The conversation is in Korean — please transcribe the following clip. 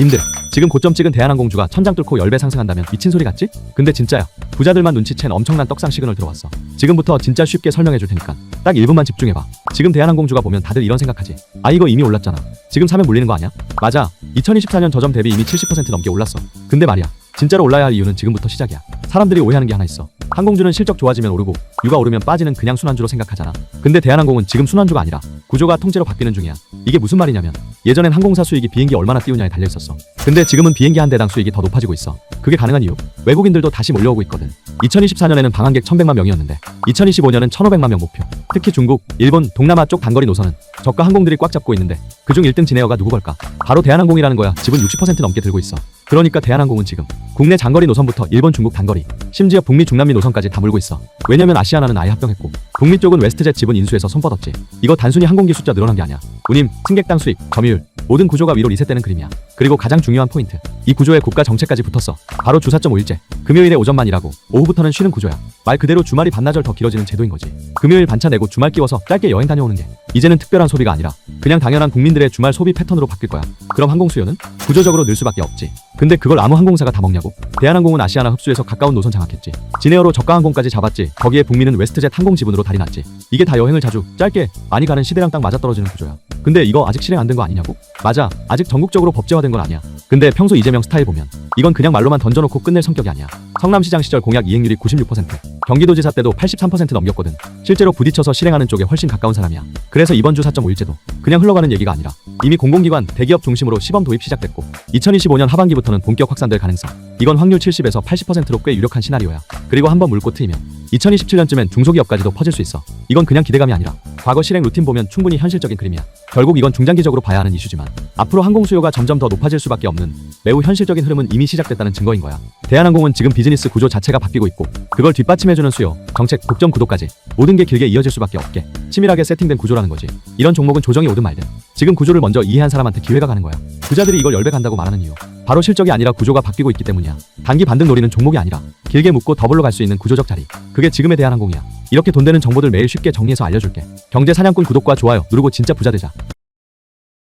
님들 지금 고점 찍은 대한항공주가 천장 뚫고 10배 상승한다면 미친 소리 같지? 근데 진짜야. 부자들만 눈치챈 엄청난 떡상 시그널 들어왔어. 지금부터 진짜 쉽게 설명해 줄 테니까 딱 1분만 집중해봐. 지금 대한항공주가 보면 다들 이런 생각하지. 아 이거 이미 올랐잖아. 지금 사면 물리는 거 아니야? 맞아. 2024년 저점 대비 이미 70% 넘게 올랐어. 근데 말이야. 진짜로 올라야 할 이유는 지금부터 시작이야. 사람들이 오해하는 게 하나 있어. 항공주는 실적 좋아지면 오르고 유가 오르면 빠지는 그냥 순환주로 생각하잖아. 근데 대한항공은 지금 순환주가 아니라 구조가 통째로 바뀌는 중이야. 이게 무슨 말이냐면 예전엔 항공사 수익이 비행기 얼마나 띄우냐에 달려 있었어. 근데 지금은 비행기 한 대당 수익이 더 높아지고 있어. 그게 가능한 이유. 외국인들도 다시 몰려오고 있거든. 2024년에는 방한객 1100만 명이었는데 2025년은 1500만 명 목표. 특히 중국, 일본, 동남아 쪽 단거리 노선은 저가 항공들이 꽉 잡고 있는데 그중 1등 진에어가 누구 걸까? 바로 대한항공이라는 거야. 지분 60% 넘게 들고 있어 그러니까 대한항공은 지금 국내 장거리 노선부터 일본 중국 단거리 심지어 북미 중남미 노선까지 다 물고 있어. 왜냐면 아시아나는 아예 합병했고 북미 쪽은 웨스트젯 지분 인수해서 손 뻗었지. 이거 단순히 항공기 숫자 늘어난 게 아니야. 운임, 승객당 수익, 점유율 모든 구조가 위로 리셋되는 그림이야. 그리고 가장 중요한 포인트 이 구조에 국가 정책까지 붙었어. 바로 주 4.5일제 금요일에 오전만 일하고 오후부터는 쉬는 구조야. 말 그대로 주말이 반나절 더 길어지는 제도인 거지. 금요일 반차 내고 주말 끼워서 짧게 여행 다녀오는 게 이제는 특별한 소비가 아니라 그냥 당연한 국민들의 주말 소비 패턴으로 바뀔 거야. 그럼 항공 수요는 구조적으로 늘 수밖에 없지. 근데 그걸 아무 항공사가 다 먹냐고? 대한항공은 아시아나 흡수해서 가까운 노선 장악했지. 진에어로 저가 항공까지 잡았지. 거기에 북미는 웨스트젯 항공 지분으로 달이 났지. 이게 다 여행을 자주 짧게 많이 가는 시대랑 딱 맞아떨어지는 구조야 근데 이거 아직 실행 안 된 거 아니냐고? 맞아. 아직 전국적으로 법제화된 건 아니야. 근데 평소 이재명 스타일 보면 이건 그냥 말로만 던져놓고 끝낼 성격이 아니야. 성남시장 시절 공약 이행률이 96% 경기도지사 때도 83% 넘겼거든. 실제로 부딪혀서 실행하는 쪽에 훨씬 가까운 사람이야. 그래서 이번 주 4.5일제도 그냥 흘러가는 얘기가 아니라 이미 공공기관 대기업 중심으로 시범 도입 시작됐고 2025년 하반기부터는 본격 확산될 가능성. 이건 확률 70에서 80%로 꽤 유력한 시나리오야. 그리고 한번 물고 트이면 2027년쯤엔 중소기업까지도 퍼질 수 있어. 이건 그냥 기대감이 아니라 과거 실행 루틴 보면 충분히 현실적인 그림이야. 결국 이건 중장기적으로 봐야 하는 이슈지만 앞으로 항공 수요가 점점 더 높아질 수밖에 없는 매우 현실적인 흐름은 이미 시작됐다는 증거인 거야. 대한항공은 지금 비즈니스 구조 자체가 바뀌고 있고 그걸 뒷받침해주는 수요 정책 독점 구도까지 모든 게 길게 이어질 수밖에 없게 치밀하게 세팅된 구조라는 거지. 이런 종목은 조정이 오든 말든 지금 구조를 먼저 이해한 사람한테 기회가 가는 거야. 부자들이 이걸 열배 간다고 말하는 이유 바로 실적이 아니라 구조가 바뀌고 있기 때문이야. 단기 반등 노리는 종목이 아니라 길게 묶고 더블로 갈 수 있는 구조적 자리. 그게 지금의 대한 항공이야. 이렇게 돈 되는 정보들 매일 쉽게 정리해서 알려줄게. 경제 사냥꾼 구독과 좋아요 누르고 진짜 부자 되자